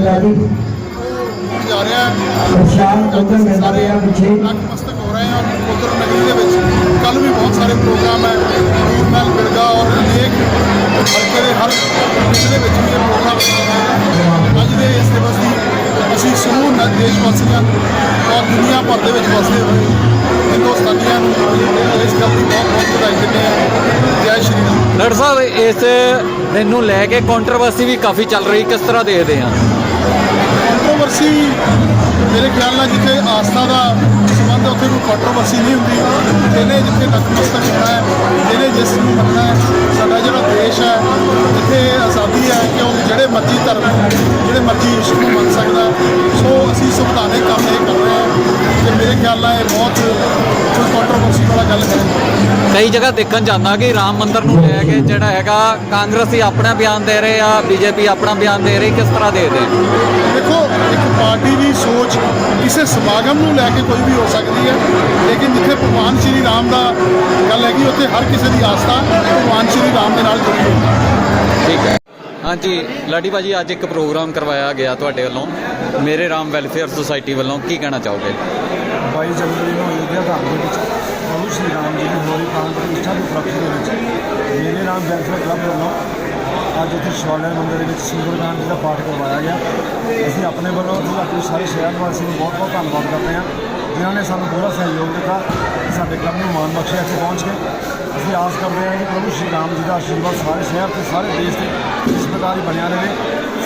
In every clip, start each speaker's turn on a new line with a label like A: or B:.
A: ਜਾ। ਰਿਹਾ
B: ਪ੍ਰਸ਼ਾਦ
A: ਨਤਮਸਤਕ ਹੋ ਰਹੇ ਹਾਂ ਉਧਰ ਨਗਰੀ ਦੇ ਵਿੱਚ। ਕੱਲ ਵੀ ਬਹੁਤ ਸਾਰੇ ਪ੍ਰੋਗਰਾਮ ਹੈ। ਨੂਰਮਹਿਲ ਔਰ ਅਨੇਕ ਹਲਕੇ ਹਰ ਦੇ ਵਿੱਚ ਵੀ ਇਹ ਪ੍ਰੋਗਰਾਮ ਹੈ। ਦੇ ਇਸ ਦਿਵਸ ਦੀ ਅਸੀਂ ਸਮੂਹ ਦੇਸ਼ ਵਾਸੀਆਂ ਔਰ ਦੁਨੀਆ ਭਰ ਦੇ ਵਿੱਚ ਵਸਦੇ ਹੋਏ ਹਿੰਦੁਸਤਾਨੀਆਂ ਨੂੰ ਬਹੁਤ ਬਹੁਤ ਵਧਾਈ ਦਿੰਦੇ ਹਾਂ। ਜੈ ਸ਼੍ਰੀ ਰਾਮ।
C: ਸਾਹਿਬ ਇਸ ਮੈਨੂੰ ਲੈ ਕੇ ਕੰਟਰੋਵਰਸੀ ਵੀ ਕਾਫੀ ਚੱਲ ਰਹੀ ਕਿਸ ਤਰ੍ਹਾਂ ਦੇਖਦੇ ਆ
A: ਕੰਟਰੋਵਰਸੀ ਮੇਰੇ ਖਿਆਲ ਨਾਲ ਜਿੱਥੇ ਆਸਥਾ ਦਾ ਸੰਬੰਧ ਉੱਥੇ ਕੋਈ ਕੰਟਰੋਵਰਸੀ ਨਹੀਂ ਹੁੰਦੀ। ਜਿਹਨੇ ਜਿੱਥੇ ਨਤਮਸਤਕ ਹੋਣਾ ਹੈ ਜਿਹਨੇ ਜਿਸ ਨੂੰ ਮੰਨਣਾ ਹੈ, ਸਾਡਾ ਜਿਹੜਾ ਦੇਸ਼ ਹੈ, ਜਿੱਥੇ ਆਜ਼ਾਦੀ ਹੈ ਕਿ ਉਹ ਜਿਹੜੇ ਮਰਜ਼ੀ ਧਰਮ, ਜਿਹੜੇ ਮਰਜ਼ੀ ਇਸ਼ੂ ਨੂੰ ਮੰਨ ਸਕਦਾ। ਸੋ ਅਸੀਂ ਸੰਵਿਧਾਨਿਕ ਕੰਮ ਇਹ ਕਰ ਰਹੇ ਹਾਂ। ਤੇ ਮੇਰੇ ਖਿਆਲ ਨਾਲ ਇਹ ਬਹੁਤ ਕੋਈ ਕੰਟਰੋਵਰਸੀ ਵਾਲਾ ਗੱਲ ਹੈ।
C: ਕਈ ਜਗ੍ਹਾ ਦੇਖਣ ਜਾਂਦਾ ਕਿ ਰਾਮ ਮੰਦਿਰ ਨੂੰ ਲੈ ਕੇ ਜਿਹੜਾ ਹੈਗਾ ਕਾਂਗਰਸੀ ਆਪਣਾ ਬਿਆਨ ਦੇ ਰਹੇ ਆ ਬੀਜੇਪੀ ਆਪਣਾ ਬਿਆਨ ਦੇ ਰਹੀ ਕਿਸ ਤਰ੍ਹਾਂ ਦੇਖਦੇ ਆ?
A: ਦੇਖੋ ਇੱਕ ਪਾਰਟੀ ਦੀ ਸੋਚ ਕਿਸੇ ਸਮਾਗਮ ਨੂੰ ਲੈ ਕੇ ਕੋਈ ਵੀ ਹੋ ਸਕਦੀ ਹੈ ਲੇਕਿਨ ਜਿੱਥੇ ਭਗਵਾਨ ਸ਼੍ਰੀ ਰਾਮ ਦਾ ਗੱਲ ਹੈਗੀ ਉੱਥੇ ਹਰ ਕਿਸੇ ਦੀ ਆਸਥਾ ਭਗਵਾਨ ਸ਼੍ਰੀ ਰਾਮ ਦੇ ਨਾਲ ਜੁੜੀ ਹੋਈ ਹੈ।
C: ਠੀਕ ਹੈ। ਹਾਂਜੀ, ਲਾਡੀ ਭਾਜੀ, ਅੱਜ ਇੱਕ ਪ੍ਰੋਗਰਾਮ ਕਰਵਾਇਆ ਗਿਆ ਤੁਹਾਡੇ ਵੱਲੋਂ। ਮੇਰੇ ਰਾਮ ਵੈਲਫੇਅਰ ਸੁਸਾਇਟੀ ਵੱਲੋਂ ਕੀ ਕਹਿਣਾ ਚਾਹੋਗੇ?
D: 22 ਜਨਵਰੀ ਨੂੰ ਅਯੁੱਧਿਆ ਧਾਮ ਦੇ ਵਿੱਚ। ਪ੍ਰਭੂ ਸ਼੍ਰੀ ਰਾਮ ਜੀ ਦੀ ਹੋਲੀ ਪ੍ਰਾਣ ਪ੍ਰਤਿਸ਼ਠਾ ਦੀ ਉਪਲਕਸ਼ੀ ਦੇ ਵਿੱਚ। ਮੇਰੇ ਰਾਮ ਵੈਲਫੇਅਰ ਕਲੱਬ ਵੱਲੋਂ ਅੱਜ ਇੱਥੇ ਸ਼ਿਵਾਲਿਆ ਮੰਦਿਰ ਦੇ ਵਿੱਚ ਸੁੰਦਰਕਾਂਡ ਜੀ ਦਾ ਪਾਠ ਕਰਵਾਇਆ ਗਿਆ। ਅਸੀਂ ਆਪਣੇ ਵੱਲੋਂ, ਅਸੀਂ ਆਪਣੇ ਸਾਰੇ ਸ਼ਹਿਰ ਵਾਸੀਆਂ ਨੂੰ ਬਹੁਤ ਬਹੁਤ ਧੰਨਵਾਦ ਕਰਦੇ ਹਾਂ। ਜਿਨ੍ਹਾਂ ਨੇ ਸਾਨੂੰ ਪੂਰਾ ਸਹਿਯੋਗ ਦਿੱਤਾ ਸਾਡੇ ਕਲੱਬ ਨੂੰ ਮਾਣ ਬਖਸ਼ਿਆ ਇੱਥੇ ਪਹੁੰਚ ਕੇ। ਅਸੀਂ ਆਸ ਕਰਦੇ ਹਾਂ ਕਿ ਪ੍ਰਭੂ ਸ਼੍ਰੀ ਰਾਮ ਜੀ ਦਾ ਆਸ਼ੀਰਵਾਦ ਸਾਰੇ ਸ਼ਹਿਰ ਤੇ ਸਾਰੇ ਦੇਸ਼ ਤੇ ਇਸ ਪ੍ਰਕਾਰ ਹੀ ਬਣਿਆ ਰਹੇ।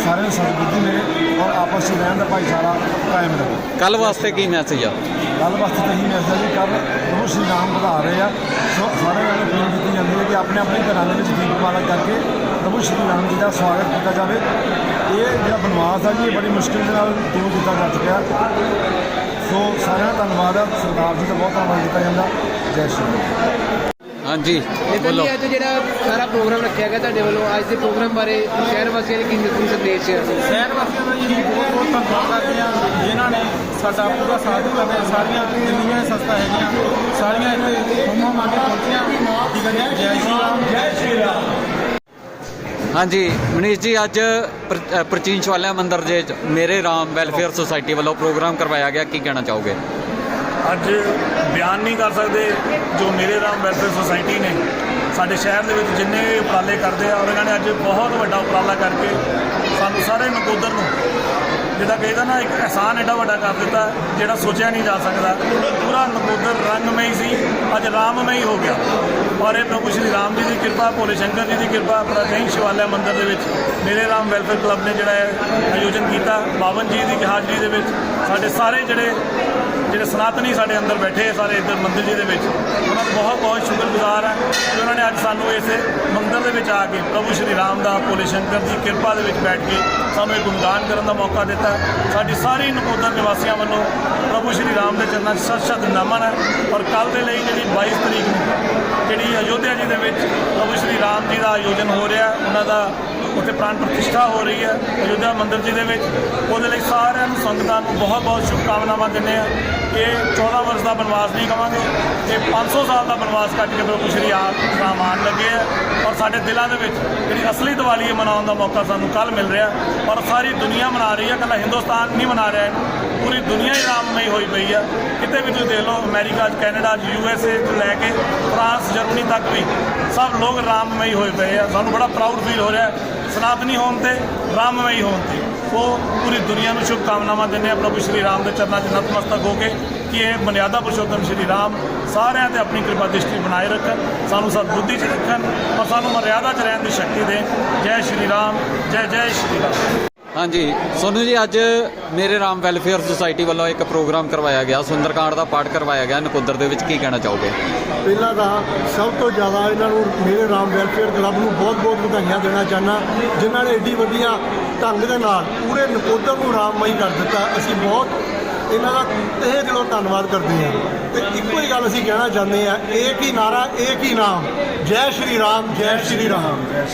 D: ਸਾਰਿਆਂ ਨੂੰ ਸਤਿਬੁੱਧੀ ਮਿਲੇ ਔਰ ਆਪਸ ਵਿੱਚ ਰਹਿਣ ਦਾ ਭਾਈਚਾਰਾ ਕਾਇਮ ਰਹੇ।
C: ਕੱਲ ਵਾਸਤੇ ਕੀ ਮੈਸੇਜ ਆ?
D: ਗੱਲ ਵਾਸਤੇ ਤਾਂ ਇਹੀ ਮੈਸੇਜ ਹੈ ਕੱਲ ਪ੍ਰਭੂ ਸ਼੍ਰੀ ਰਾਮ ਵਧਾ ਰਹੇ ਆ। ਸੋ ਸਾਰੇ ਨੂੰ ਅਪੀਲ ਕੀਤੀ ਜਾਂਦੀ ਹੈ ਕਿ ਆਪਣੇ ਆਪਣੇ ਘਰਾਂ ਦੇ ਵਿੱਚ ਦੀਪ ਮਾਲਾ ਕਰਕੇ ਪ੍ਰਭੂ ਸ਼੍ਰੀ ਰਾਮ ਜੀ ਦਾ ਸਵਾਗਤ ਕੀਤਾ ਜਾਵੇ। ਇਹ ਜਿਹੜਾ ਬਨਵਾਸ ਆ ਜੀ ਇਹ ਬੜੀ ਮੁਸ਼ਕਿਲ ਦੇ ਨਾਲ ਦੂਰ ਕੀਤਾ ਜਾ ਚੁੱਕਿਆ। ਸੋ ਸਾਰਿਆਂ ਦਾ ਧੰਨਵਾਦ ਹੈ ਸਰਦਾਰ ਜੀ ਦਾ ਬਹੁਤ ਧੰਨਵਾਦ ਕੀਤਾ ਜਾਂਦਾ। ਜੈ ਸ਼੍ਰੀ ਰਾਮ
C: ਹਾਂਜੀ ਬੋਲੋ।
E: ਅੱਜ ਜਿਹੜਾ ਸਾਰਾ ਪ੍ਰੋਗਰਾਮ ਰੱਖਿਆ ਗਿਆ ਤੁਹਾਡੇ ਵੱਲੋਂ ਅੱਜ ਦੇ ਪ੍ਰੋਗਰਾਮ ਬਾਰੇ ਸ਼ਹਿਰ ਵਾਸੀਆਂ ਲਈ ਕੀ ਕੀ ਸੰਦੇਸ਼? ਹੈ
F: ਸ਼ਹਿਰ ਵਾਸੀਆਂ ਦਾ ਜੀ ਬਹੁਤ ਬਹੁਤ ਧੰਨਵਾਦ ਕਰਦੇ ਹਾਂ ਜਿਨ੍ਹਾਂ ਨੇ ਸਾਡਾ ਪੂਰਾ ਸਾਥ ਦਿੱਤਾ ਤੇ ਸਾਰੀਆਂ ਜਿੰਨੀਆਂ ਸੰਸਥਾ ਹੈਗੀਆਂ ਸਾਰੀਆਂ ਇੱਥੇ ਹੁਮਾ ਮੰਗ ਕੇ ਪਹੁੰਚੀਆਂ। ਠੀਕ ਹੈ ਜੈ ਸ਼੍ਰੀ ਰਾਮ ਜੈ ਸ਼੍ਰੀ ਰਾਮ
C: ਹਾਂਜੀ, ਮਨੀਸ਼ ਜੀ, ਅੱਜ ਪ੍ਰ- ਪ੍ਰਾਚੀਨ ਸ਼ਿਵਾਲਿਆ ਮੰਦਿਰ ਦੇ ਮੇਰੇ ਰਾਮ ਵੈਲਫੇਅਰ ਸੁਸਾਇਟੀ ਵੱਲੋਂ ਪ੍ਰੋਗਰਾਮ ਕਰਵਾਇਆ ਗਿਆ, ਕੀ ਕਹਿਣਾ ਚਾਹੋਗੇ?
G: ਅੱਜ ਬਿਆਨ ਨਹੀਂ ਕਰ ਸਕਦੇ ਜੋ ਮੇਰੇ ਰਾਮ ਵੈਲਫੇਅਰ ਸੁਸਾਇਟੀ ਨੇ। ਸਾਡੇ ਸ਼ਹਿਰ ਦੇ ਵਿੱਚ ਜਿੰਨੇ ਵੀ ਉਪਰਾਲੇ ਕਰਦੇ ਆ, ਉਹਨਾਂ ਨੇ ਅੱਜ ਬਹੁਤ ਵੱਡਾ ਉਪਰਾਲਾ ਕਰਕੇ ਸਾਨੂੰ ਸਾਰੇ ਨਕੋਦਰ ਨੂੰ ਜਿਹੜਾ ਕਹਿੰਦਾ ਨਾ, ਇੱਕ ਅਹਿਸਾਨ ਐਡਾ ਵੱਡਾ ਕਰ ਦਿੱਤਾ ਜਿਹੜਾ ਸੋਚਿਆ ਨਹੀਂ ਜਾ ਸਕਦਾ। ਪੂਰਾ ਨਕੋਦਰ ਰੰਗਮਈ ਸੀ, ਅੱਜ ਰਾਮਮਈ ਹੋ ਗਿਆ। ਔਰ ਇਹ ਪ੍ਰਭੂ ਸ਼੍ਰੀ ਰਾਮ ਜੀ ਦੀ ਕਿਰਪਾ, ਭੋਲੇ ਸ਼ੰਕਰ ਜੀ ਦੀ ਕਿਰਪਾ ਪ੍ਰਾਚੀਨ ਸ਼ਿਵਾਲਿਆ ਮੰਦਿਰ ਦੇ ਵਿੱਚ, ਮੇਰੇ ਰਾਮ ਵੈਲਫੇਅਰ ਕਲੱਬ ਨੇ ਜਿਹੜਾ ਹੈ ਆਯੋਜਨ ਕੀਤਾ ਬਾਵਨ ਜੀ ਦੀ ਹਾਜ਼ਰੀ ਦੇ ਵਿੱਚ, ਸਾਡੇ ਸਾਰੇ ਜਿਹੜੇ ਜਿਹੜੇ ਸਨਾਤਨੀ ਸਾਡੇ ਅੰਦਰ ਬੈਠੇ ਸਾਰੇ ਇੱਧਰ ਮੰਦਿਰ ਜੀ ਦੇ ਵਿੱਚ, ਉਹਨਾਂ ਦਾ ਬਹੁਤ ਬਹੁਤ ਸ਼ੁਕਰਗੁਜ਼ਾਰ ਹੈ ਕਿ ਉਹਨਾਂ ਨੇ ਅੱਜ ਸਾਨੂੰ ਇਸ ਮੰਦਿਰ ਦੇ ਵਿੱਚ ਆ ਕੇ ਪ੍ਰਭੂ ਸ਼੍ਰੀ ਰਾਮ ਦਾ, ਭੋਲੇ ਸ਼ੰਕਰ ਦੀ ਕਿਰਪਾ ਦੇ ਵਿੱਚ ਬੈਠ ਕੇ ਸਾਨੂੰ ਇਹ ਗੁਣਗਾਨ ਕਰਨ ਦਾ ਮੌਕਾ ਦਿੱਤਾ। ਸਾਡੀ ਸਾਰੀ ਨਕੋਦਰ ਨਿਵਾਸੀਆਂ ਵੱਲੋਂ ਪ੍ਰਭੂ ਸ਼੍ਰੀ ਰਾਮ ਦੇ ਚਰਨਾਂ 'ਚ ਸਤ ਸਤ ਨਮਨ ਹੈ। ਔਰ ਕੱਲ ਦੇ ਲਈ ਜਿਹੜੀ 22 ਤਰੀਕ ਨੂੰ ਜਿਹੜੀ ਅਯੋਧਿਆ ਜੀ ਦੇ ਵਿੱਚ ਪ੍ਰਭੂ ਸ਼੍ਰੀ ਰਾਮ ਜੀ ਦਾ ਆਯੋਜਨ ਹੋ ਰਿਹਾ, ਉਹਨਾਂ ਦਾ ਉੱਥੇ ਪ੍ਰਾਣ ਪ੍ਰਤਿਸ਼ਠਾ ਹੋ ਰਹੀ ਹੈ, ਅਯੋਧਿਆ ਮੰਦਿਰ ਜੀ ਦੇ ਵਿੱਚ। ਉਹਦੇ ਲਈ ਸਾਰਿਆਂ ਨੂੰ ਸੰਗਤਾਂ ਨੂੰ ਬਹੁਤ ਬਹੁਤ ਸ਼ੁਭਕਾਮਨਾਵਾਂ ਦਿੰਦੇ ਆ ਕਿ 14 ਵਰਸ ਦਾ ਬਨਵਾਸ ਨਹੀਂ ਕਵਾਂਗੇ ਇਹ 500 ਸਾਲ ਦਾ ਬਨਵਾਸ ਕੱਟ ਕੇ ਪ੍ਰਭੂ ਸ਼੍ਰੀ ਆਪ ਰਾਮ ਆਉਣ ਲੱਗੇ ਆ ਔਰ ਸਾਡੇ ਦਿਲਾਂ ਦੇ ਵਿੱਚ ਜਿਹੜੀ ਅਸਲੀ ਦੀਵਾਲੀ ਹੈ ਮਨਾਉਣ ਦਾ ਮੌਕਾ ਸਾਨੂੰ ਕੱਲ ਮਿਲ ਰਿਹਾ ਔਰ ਸਾਰੀ ਦੁਨੀਆ ਮਨਾ ਰਹੀ ਹੈ ਕੱਲਾ ਹਿੰਦੁਸਤਾਨ ਨਹੀਂ ਮਨਾ ਰਿਹਾ ਪੂਰੀ ਦੁਨੀਆ ਹੀ ਰਾਮਮਈ ਹੋਈ ਪਈ ਆ ਕਿਤੇ ਵੀ ਤੁਸੀਂ ਦੇਖ ਲਓ, ਅਮਰੀਕਾ, ਕੈਨੇਡਾ 'ਚ ਯੂ ਐਸ ਏ ਤੋਂ ਲੈ ਕੇ ਫਰਾਂਸ, ਜਰਮਨੀ ਤੱਕ ਵੀ ਸਭ ਲੋਕ ਰਾਮਮਈ ਹੋਏ ਪਏ ਆ। ਸਾਨੂੰ ਬੜਾ ਪ੍ਰਾਊਡ ਫੀਲ ਹੋ ਰਿਹਾ ਸਨਾਤਨੀ ਹੋਣ ਤੇ ਰਾਮਮਈ ਹੋਣ ਤੇ। ਉਹ ਪੂਰੀ ਦੁਨੀਆ ਨੂੰ ਸ਼ੁਭਕਾਮਨਾਵਾਂ ਦਿੰਦੇ ਆ। ਪ੍ਰਭੂ ਸ਼੍ਰੀ ਰਾਮ ਦੇ ਚਰਨਾਂ 'ਚ ਨਤਮਸਤਕ ਹੋ ਕੇ ਕਿ ਇਹ ਮਰਿਆਦਾ ਪੁਰਸ਼ੋਤਮ ਸ਼੍ਰੀ ਰਾਮ ਸਾਰਿਆਂ ਤੇ ਆਪਣੀ ਕਿਰਪਾ ਦ੍ਰਿਸ਼ਟੀ ਬਣਾਏ ਰੱਖਣ, ਸਾਨੂੰ ਸਤਬੁੱਧੀ 'ਚ ਰੱਖਣ ਔਰ ਸਾਨੂੰ ਮਰਿਆਦਾ 'ਚ ਰਹਿਣ ਦੀ ਸ਼ਕਤੀ ਦੇਣ। ਜੈ ਸ਼੍ਰੀ ਰਾਮ, ਜੈ ਜੈ ਸ਼੍ਰੀ ਰਾਮ।
C: ਹਾਂਜੀ। ਸੋਨੂ ਜੀ, ਅੱਜ ਮੇਰੇ ਰਾਮ ਵੈਲਫੇਅਰ ਸੁਸਾਇਟੀ ਵੱਲੋਂ ਇੱਕ ਪ੍ਰੋਗਰਾਮ ਕਰਵਾਇਆ ਗਿਆ। ਸੁੰਦਰਕਾਂਡ ਦਾ ਪਾਠ ਕਰਵਾਇਆ ਗਿਆ। ਨਕੋਦਰ ਦੇ ਵਿੱਚ ਕੀ ਕਹਿਣਾ ਚਾਹੋਗੇ?
H: ਪਹਿਲਾਂ ਤਾਂ ਸਭ ਤੋਂ ਜ਼ਿਆਦਾ ਇਹਨਾਂ ਨੂੰ ਮੇਰੇ ਰਾਮ ਵੈਲਫੇਅਰ ਕਲੱਬ ਨੂੰ ਬਹੁਤ-ਬਹੁਤ ਵਧਾਈਆਂ ਦੇਣਾ ਚਾਹੁੰਦਾ। ਜਿਨ੍ਹਾਂ ਨੇ ਏਡੀ ਵਧੀਆ ਢੰਗ ਦੇ ਨਾਲ ਪੂਰੇ ਨਕੋਦਰ ਨੂੰ ਰਾਮਮਈ ਕਰ ਦਿੱਤਾ। ਅਸੀਂ ਬਹੁਤ ਇਹਨਾਂ ਦਾ ਤਹਿ ਦਿਲੋਂ ਧੰਨਵਾਦ ਕਰਦੇ ਹਾਂ। ਤੇ ਇੱਕੋ ਹੀ ਗੱਲ ਅਸੀਂ ਕਹਿਣਾ ਚਾਹੁੰਦੇ ਹਾਂ ਇੱਕ ਹੀ ਨਾਰਾ ਇੱਕ ਹੀ ਨਾਮ? ਜੈ ਸ਼੍ਰੀ ਰਾਮ, ਜੈ ਸ਼੍ਰੀ ਰਾਮ।